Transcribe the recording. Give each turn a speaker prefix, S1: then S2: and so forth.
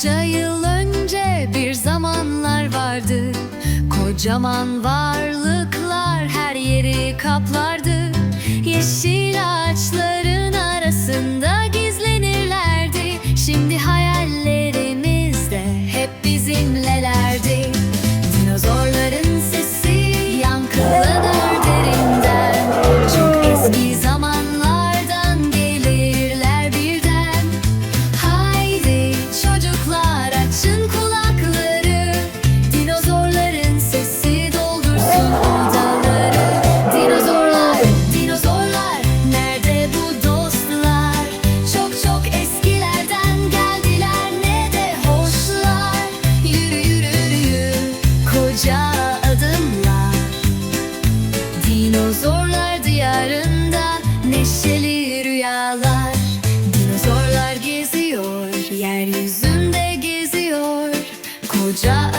S1: Onlarca yıl önce bir zamanlar vardı. Kocaman varlıklar her yeri kaplardı. Yeşil ağaçların arasında Dinozorlar diyarında neşeli rüyalar. Dinozorlar geziyor, yeryüzünde geziyor. Koca